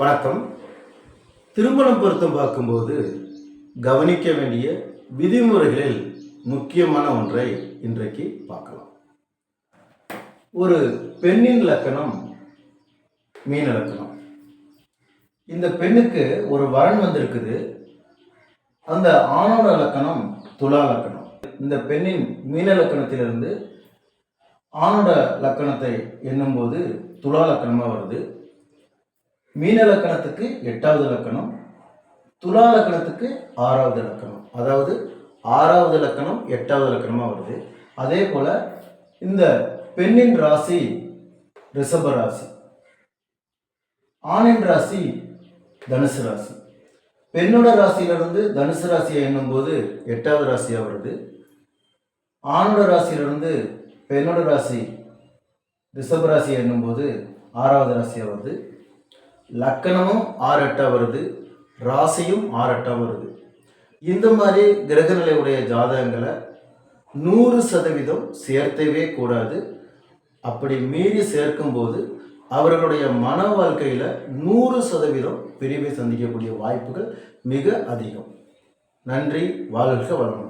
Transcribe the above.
வணக்கம். திருமணம் பொருத்தம் பார்க்கும்போது கவனிக்க வேண்டிய விதிமுறைகளில் முக்கியமான ஒன்றை இன்றைக்கு பார்க்கலாம். ஒரு பெண்ணின் லக்கணம் மீன லக்கணம். இந்த பெண்ணுக்கு ஒரு வரன் வந்திருக்குது. அந்த ஆணோட லக்கணம் துலா லக்கணம். இந்த பெண்ணின் மீன லக்கணத்திலிருந்து ஆணோட லக்கணத்தை எண்ணும்போது துலா லக்கணமாக வருது. மீன லக்கணத்துக்கு எட்டாவது லக்கணம் துலா லக்கணத்துக்கு ஆறாவது லக்கணம் அதாவது ஆறாவது லக்கணம் எட்டாவது லக்கணமாக வருது. அதே போல் இந்த பெண்ணின் ராசி ரிஷப ராசி ஆணின் ராசி தனுசு ராசி. பெண்ணோட ராசியிலிருந்து தனுசு ராசியை எண்ணும்போது எட்டாவது ராசியாக வருது. ஆணோட ராசியிலிருந்து பெண்ணோட ராசி ரிஷப ராசியை எண்ணும்போது ஆறாவது ராசியாக வருது. லக்கணமும் ஆறு எட்டாக வருது ராசியும் ஆறு எட்டாக வருது. இந்த மாதிரி கிரகநிலையுடைய ஜாதகங்களை நூறு சதவீதம் சேர்த்தவே கூடாது. அப்படி மீறி சேர்க்கும்போது அவர்களுடைய மன வாழ்க்கையில் நூறு சதவீதம் பிரிவை சந்திக்கக்கூடிய வாய்ப்புகள் மிக அதிகம். நன்றி வாழ்க வளமுடன்.